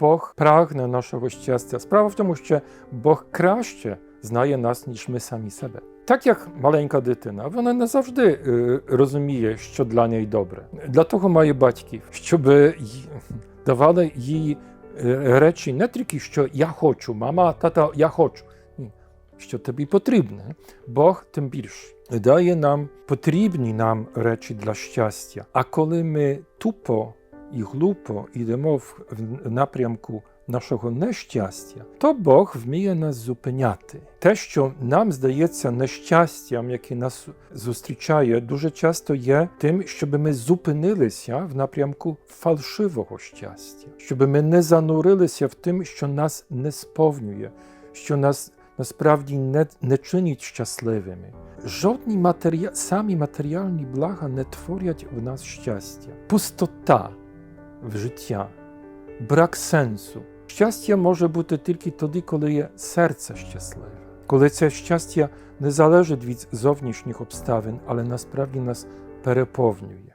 Бог прагне нашого щастя. Справа в тому, що Бог краще знає нас, ніж ми самі себе. Так як маленька дитина, вона не завжди е, розуміє, що для неї добре. Для того має батьків, щоб давали їй е, речі не тільки, що я хочу, мама, тата, я хочу. Ні, що тобі потрібне. Бог тим більше дає нам потрібні нам речі для щастя. А коли ми тупо і глупо йдемо в, напрямку нашого нещастя, то Бог вміє нас зупиняти. Те, що нам здається нещастям, яке нас зустрічає, дуже часто є тим, щоб ми зупинилися в напрямку фальшивого щастя, щоб ми не занурилися в тим, що нас не сповнює, що нас насправді не, не чинить щасливими. Жодні матеріа... самі матеріальні блага не творять в нас щастя. Пустота в життя, брак сенсу. Щастя може бути тільки тоді, коли є серце щасливе, коли це щастя не залежить від зовнішніх обставин, але насправді нас переповнює.